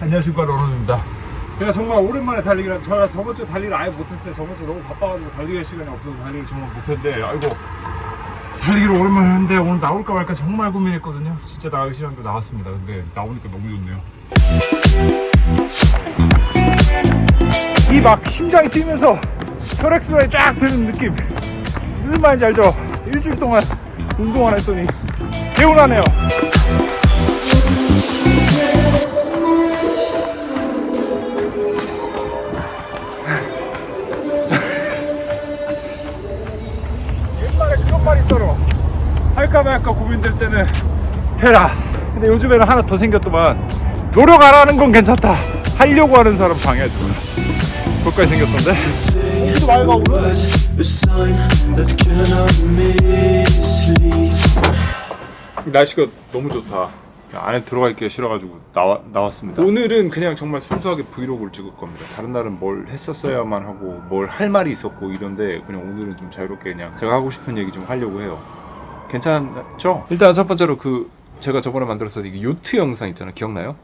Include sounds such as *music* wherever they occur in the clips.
안녕하십니까 로로입니다. 제가 정말 오랜만에 달리기를 제가 저번 주 달리기를 아예 못했어요. 저번 주 너무 바빠가지고 달리기 시간이 없어서 달리기를 정말 못했는데 아이고 달리기를 오랜만에 했는데 오늘 나올까 말까 정말 고민했거든요. 진짜 나가기 싫었는데 나왔습니다. 근데 나오니까 너무 좋네요. 이 막 심장이 뛰면서 혈액순환이 쫙 되는 느낌 무슨 말인지 알죠? 일주일 동안 운동 안 했더니 개운하네요. *laughs* 옛날에 그런 말 있잖아. 할까 말까 고민될 때는 해라. 근데 요즘에는 하나 더 생겼더만. 노력 안 하는 건 괜찮다. 하려고 하는 사람 방해하지 마. 그것까지 생겼던데. 여기도 맑아 오늘. That cannot mislead. 날씨가 너무 좋다. 안에 들어가 있기가 싫어가지고 나와, 나왔습니다. 오늘은 그냥 정말 순수하게 브이로그를 찍을 겁니다. 다른 날은 뭘 했었어야만 하고 뭘 할 말이 있었고 이런데 그냥 오늘은 좀 자유롭게 그냥 제가 하고 싶은 얘기 좀 하려고 해요. 괜찮죠? 일단 첫 번째로 그 제가 저번에 만들었던 이게 요트 영상 있잖아요. 기억나요?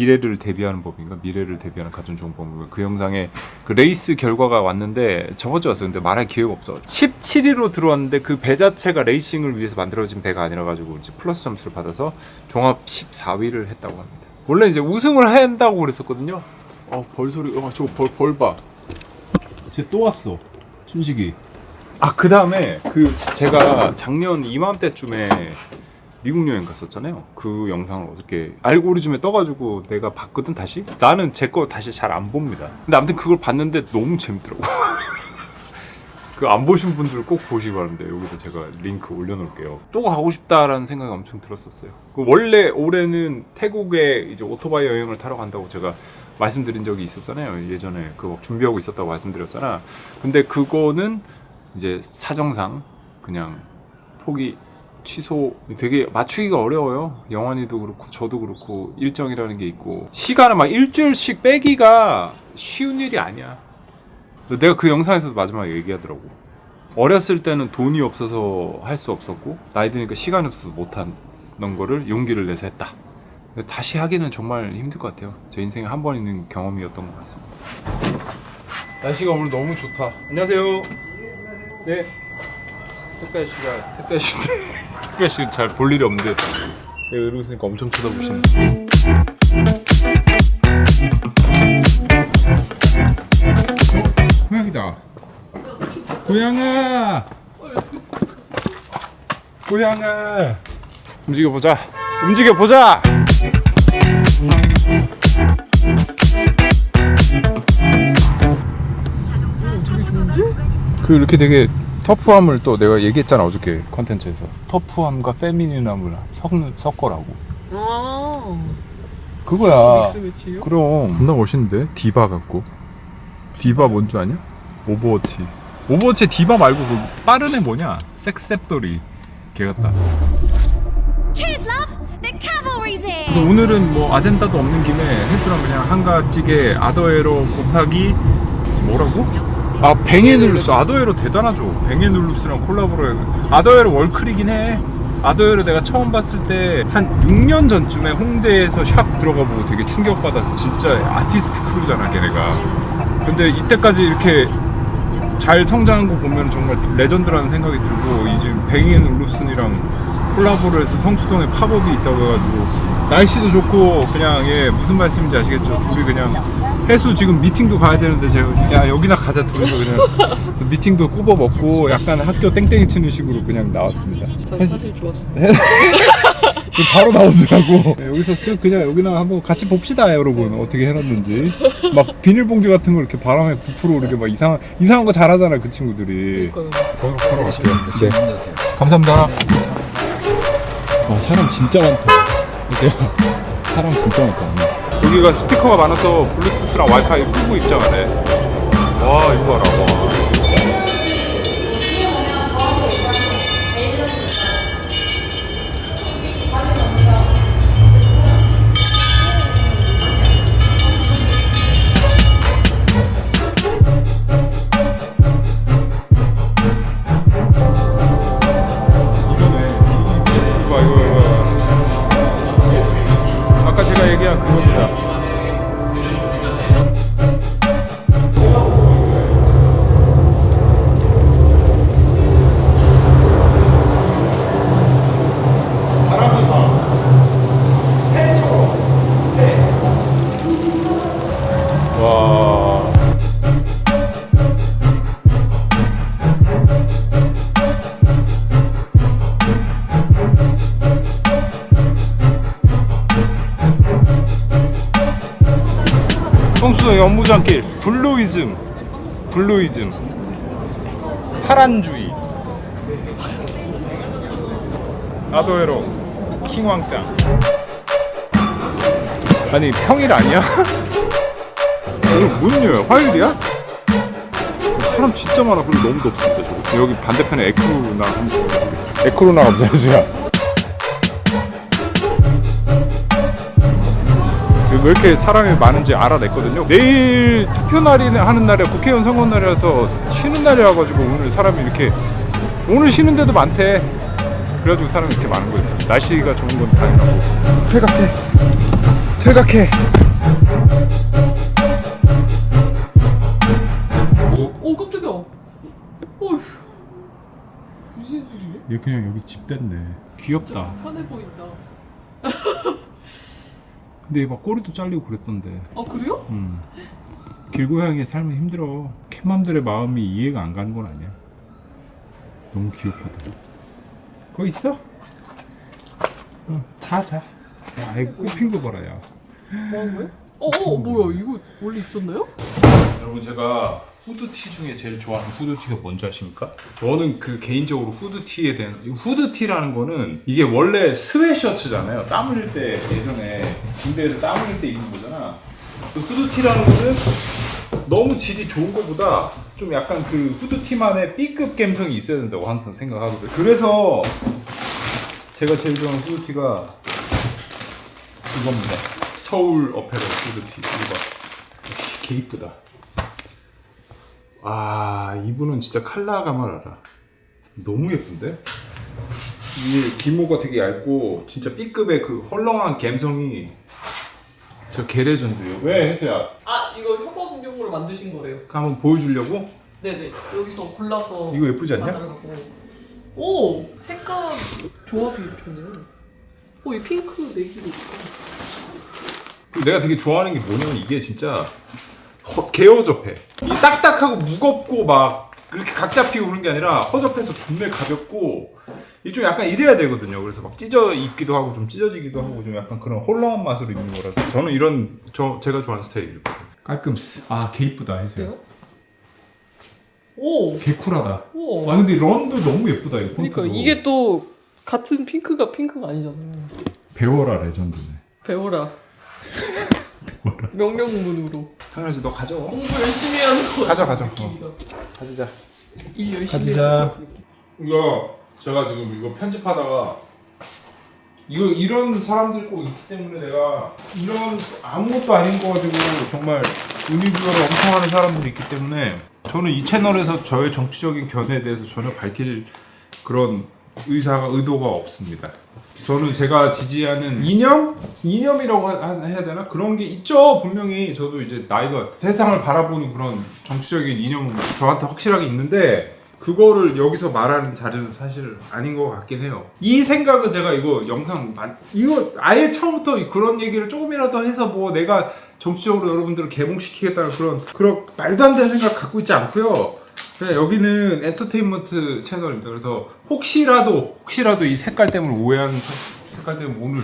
미래를 대비하는 법인가? 미래를 대비하는 가전 좋은 법인가? 그 영상에 그 레이스 결과가 왔는데 저번 주에 왔어요. 근데 말할 기회가 없어. 17위로 들어왔는데 그 배 자체가 레이싱을 위해서 만들어진 배가 아니라 가지고 이제 플러스 점수를 받아서 종합 14위를 했다고 합니다. 원래 이제 우승을 한다고 그랬었거든요. 어, 벌 소리. 어, 저거 벌, 벌 봐. 쟤 또 왔어. 춘식이. 아, 그 다음에 그 제가 작년 이맘때쯤에 미국 여행 갔었잖아요. 그 영상을 어떻게 알고리즘에 떠가지고 내가 봤거든 다시. 나는 제 거 다시 잘 안 봅니다. 근데 아무튼 그걸 봤는데 너무 재밌더라고. *laughs* 그 안 보신 분들 꼭 보시기 바랍니다. 여기도 제가 링크 올려놓을게요. 또 가고 싶다라는 생각이 엄청 들었었어요. 그 원래 올해는 태국에 이제 오토바이 여행을 타러 간다고 제가 말씀드린 적이 있었잖아요. 예전에 그거 준비하고 있었다고 말씀드렸잖아. 근데 그거는 이제 사정상 그냥 포기 취소 되게 맞추기가 어려워요. 영환이도 그렇고 저도 그렇고 일정이라는 게 있고 시간을 막 일주일씩 빼기가 쉬운 일이 아니야. 내가 그 영상에서도 마지막에 얘기하더라고. 어렸을 때는 돈이 없어서 할 수 없었고 나이 드니까 시간이 없어서 못하는 거를 용기를 내서 했다. 다시 하기는 정말 힘들 것 같아요. 제 인생에 한 번 있는 경험이었던 것 같습니다. 날씨가 오늘 너무 좋다. 안녕하세요. 네. 택배 씨가 택배 씨 택배 씨잘 볼 일이 없는데 내가 이러고 있으니까 엄청 쳐다보시네. 고양이다. 고양아. 고양아. 움직여 보자. 움직여 보자. 그 이렇게 되게 터프함을 또 내가 얘기했잖아 어저께 컨텐츠에서 터프함과 페미닌함을 섞는 섞어라고 아, 그거야 믹스 매치요? 그럼 존나 멋있는데 디바 같고 디바 뭔 줄 아냐? 오버워치 오버워치 디바 말고 그 빠른 애 뭐냐? 섹셉돌이 걔 같다 Cheers, love! The cavalry's here! 그래서 오늘은 뭐 아젠다도 없는 김에 헬스랑 그냥 한가찌개 아더에로 곱하기 뭐라고? 아 뱅에눌루스. 아더에로 대단하죠. 뱅에눌루스랑 콜라보로 해 아더에로 월클이긴 해. 아더에로 내가 처음 봤을 때 한 6년 전쯤에 홍대에서 샵 들어가 보고 되게 충격받아서 진짜 아티스트 크루잖아 걔네가. 근데 이때까지 이렇게 잘 성장한 거 보면 정말 레전드라는 생각이 들고 이 지금 뱅앤울루슨이랑 콜라보를 해서 성수동에 팝업이 있다고 해가지고 날씨도 좋고 그냥 예 무슨 말씀인지 아시겠죠? 둘이 그냥 해수 지금 미팅도 가야 되는데 제가 야 여기나 가자 둘이서 그냥 *laughs* 미팅도 꾸버 먹고 약간 학교 땡땡이 치는 식으로 그냥 나왔습니다. 저 사실 좋았어요. *laughs* 바로 나오더라고. 네, 여기서 쓱 그냥 여기나 한번 같이 봅시다, 여러분. 어떻게 해놨는지. 막 비닐봉지 같은 거 이렇게 바람에 부풀어 이렇게 막 이상한 이상한 거 잘하잖아, 그 친구들이. 그러니까요. 바로 바로 갈게요. 이제. 감사합니다. 와, 사람 진짜 많다. 이제 *laughs* 사람 진짜 많다. 여기가 스피커가 많아서 블루투스랑 와이파이 풀고 입장하네. 와 이거 봐라. 와. 성수동 연무장길 블루이즘 블루이즘. 파란주의. 아도에로 킹왕짱. 아니 평일 아니야? *laughs* 오늘 문 열어요? 화요일이야? 사람 진짜 많아. 그리고 너무 덥습니다 저거. 여기 반대편에 에크로나 에크로나가 무슨 소리야 왜 이렇게 사람이 많은지 알아냈거든요. 내일 투표 날이 하는 날에 국회의원 선거 날이라서 쉬는 날이어가지고 오늘 사람이 이렇게 오늘 쉬는 데도 많대. 그래가지고 사람이 이렇게 많은 거였어. 날씨가 좋은 건 당연하고. 퇴각해. 퇴각해. 오 깜짝이야. 어휴. 무슨 소리네? 얘 그냥 여기 집 됐네. 귀엽다. 편해 보인다. *laughs* 근데 얘막 꼬리도 잘리고 그랬던데. 아 그래요? 음. 길고양이의 삶은 힘들어. 캣맘들의 마음이 이해가 안 가는 건 아니야. 너무 귀엽거든. 거기 있어? 응, 자, 자. 야, 이거 꽃핀 거 봐라, 야. 뭐한 거예요? 어, 어 뭐야 이거 원래 있었나요? 여러분, 제가 후드티 중에 제일 좋아하는 후드티가 뭔지 아십니까? 저는 그 개인적으로 후드티에 대한, 이 후드티라는 거는 이게 원래 스웨셔츠잖아요. 땀 흘릴 때, 예전에 군대에서 땀 흘릴 때 입는 거잖아. 그 후드티라는 거는 너무 질이 좋은 것보다 좀 약간 그 후드티만의 B급 감성이 있어야 된다고 항상 생각하거든요. 그래서 제가 제일 좋아하는 후드티가 이겁니다. 서울 어페라 후드티. 이거 봐. 씨, 개 이쁘다. 아, 이분은 진짜 칼라가만 알아. 너무 예쁜데? 이게 기모가 되게 얇고 진짜 B급의 그 헐렁한 감성이 저 개레전드예요. 왜 혜수야? 아 이거 협업용으로 만드신 거래요. 한번 보여주려고? 네네 여기서 골라서 이거 예쁘지 않냐? 만들어갖고. 오 색깔 조합이 좋네요. 오이 핑크 내기도 있고. 그리고 내가 되게 좋아하는 게 뭐냐면 이게 진짜 허, 개어접해. 이 딱딱하고 무겁고 막 그렇게 각 잡히고 그런 게 아니라 허접해서 존나 가볍고 이게 좀 약간 이래야 되거든요. 그래서 막 찢어 입기도 하고 좀 찢어지기도 하고 좀 약간 그런 홀렁한 맛으로 입는 거라서 저는 이런 저 제가 좋아하는 스타일이에요. 깔끔스. 아, 개 이쁘다 해줘요. 오. 개 쿨하다. 오. 아 근데 런도 너무 예쁘다 이거. 그러니까 폰트도. 이게 또 같은 핑크가 핑크가 아니잖아요. 배워라 레전드네. 배워라. *laughs* 명령문으로 상현 씨 너 가져. 공부 열심히 하는 거. 가져, 가져. 어. 가지자. 일 열심히. 가지자. 이거 제가 지금 이거 편집하다가 이거 이런 사람들이 꼭 있기 때문에 내가 이런 아무것도 아닌 거 가지고 정말 의미부여를 엄청 하는 사람들이 있기 때문에 저는 이 채널에서 저의 정치적인 견해에 대해서 전혀 밝힐 그런 의사가 의도가 없습니다. 저는 제가 지지하는 이념? 이념이라고 하- 해야 되나? 그런 게 있죠. 분명히 저도 이제 나이가 세상을 바라보는 그런 정치적인 이념은 저한테 확실하게 있는데 그거를 여기서 말하는 자리는 사실 아닌 것 같긴 해요. 이 생각은 제가 이거 영상 만- 이거 아예 처음부터 그런 얘기를 조금이라도 해서 뭐 내가 정치적으로 여러분들을 개봉시키겠다는 그런 그런 말도 안 되는 생각 갖고 있지 않고요. 그냥 여기는 엔터테인먼트 채널입니다. 그래서 혹시라도 혹시라도 이 색깔 때문에 오해하는 사- 색깔 때문에 오늘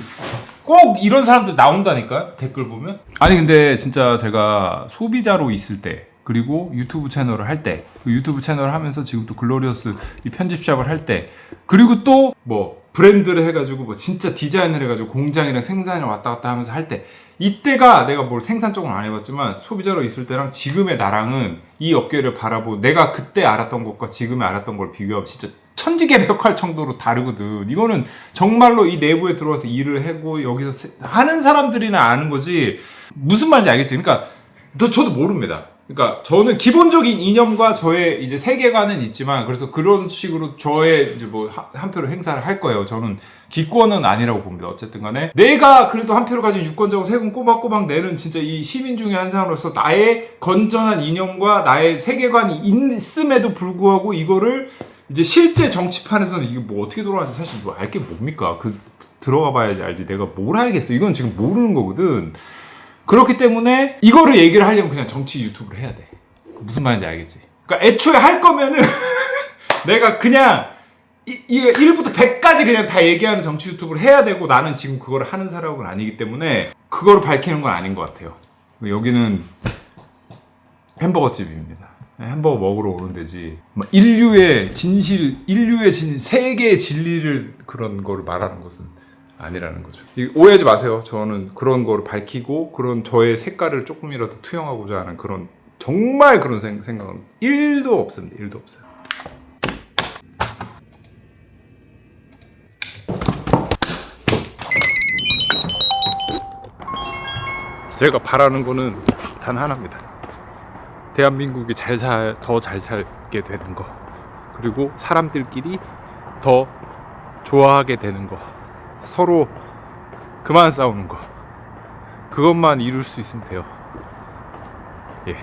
꼭 이런 사람들 나온다니까 댓글 보면. 아니 근데 진짜 제가 소비자로 있을 때 그리고 유튜브 채널을 할 때, 그 유튜브 채널을 하면서 지금 또 글로리어스 이 편집 샵을 할 때, 그리고 또 뭐 브랜드를 해가지고 뭐 진짜 디자인을 해가지고 공장이랑 생산이랑 왔다 갔다 하면서 할 때, 이때가 내가 뭘 생산 쪽은 안 해봤지만 소비자로 있을 때랑 지금의 나랑은 이 업계를 바라보 내가 그때 알았던 것과 지금에 알았던 걸 비교하면 진짜 천지개벽할 정도로 다르거든. 이거는 정말로 이 내부에 들어와서 일을 하고 여기서 세- 하는 사람들이나 아는 거지. 무슨 말인지 알겠지? 그러니까 저, 저도 모릅니다. 그러니까 저는 기본적인 이념과 저의 이제 세계관은 있지만 그래서 그런 식으로 저의 이제 뭐 한 표를 행사를 할 거예요. 저는 기권은 아니라고 봅니다. 어쨌든 간에 내가 그래도 한 표를 가진 유권자고 세금 꼬박꼬박 내는 진짜 이 시민 중에 한 사람으로서 나의 건전한 이념과 나의 세계관이 있음에도 불구하고 이거를 이제 실제 정치판에서는 이게 뭐 어떻게 돌아가는지 사실 뭐 알 게 뭡니까? 그 들어가 봐야지 알지. 내가 뭘 알겠어. 이건 지금 모르는 거거든. 그렇기 때문에 이거를 얘기를 하려면 그냥 정치 유튜브를 해야 돼. 무슨 말인지 알겠지? 그러니까 애초에 할 거면은 *laughs* 내가 그냥 이, 이 1부터 100까지 그냥 다 얘기하는 정치 유튜브를 해야 되고 나는 지금 그거를 하는 사람은 아니기 때문에 그거를 밝히는 건 아닌 것 같아요. 여기는 햄버거 집입니다. 햄버거 먹으러 오는 데지. 막 인류의 진실, 인류의 진 세계의 진리를 그런 거를 말하는 것은 아니라는 거죠. 이- 오해하지 마세요. 저는 그런 거를 밝히고 그런 저의 색깔을 조금이라도 투영하고자 하는 그런 정말 그런 생, 생각은 1도 없습니다. 1도 없어요. 제가 바라는 거는 단 하나입니다. 대한민국이 잘 살, 더 잘 살게 되는 거. 그리고 사람들끼리 더 좋아하게 되는 거. 서로 그만 싸우는 거. 그것만 이룰 수 있으면 돼요. 예.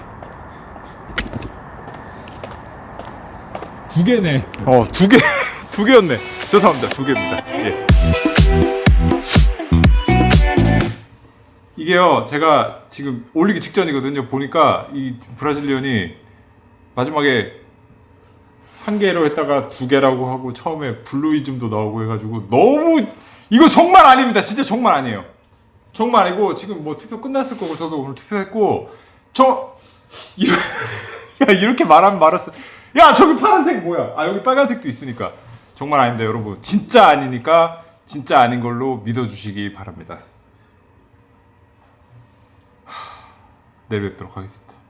두 개네. 어, 두 개, *laughs* 두 개였네. 죄송합니다. 두 개입니다. 예. 이게요, 제가 지금 올리기 직전이거든요. 보니까 이 브라질리언이 마지막에 한 개로 했다가 두 개라고 하고 처음에 블루이즘도 나오고 해가지고 너무 이거 정말 아닙니다. 진짜 정말 아니에요. 정말 아니고 지금 뭐 투표 끝났을 거고 저도 오늘 투표했고 저 이러, *laughs* 야, 이렇게 말하면 말았어. 야 저기 파란색 뭐야? 아 여기 빨간색도 있으니까 정말 아닙니다, 여러분. 진짜 아니니까 진짜 아닌 걸로 믿어주시기 바랍니다. 하, 내일 뵙도록 하겠습니다.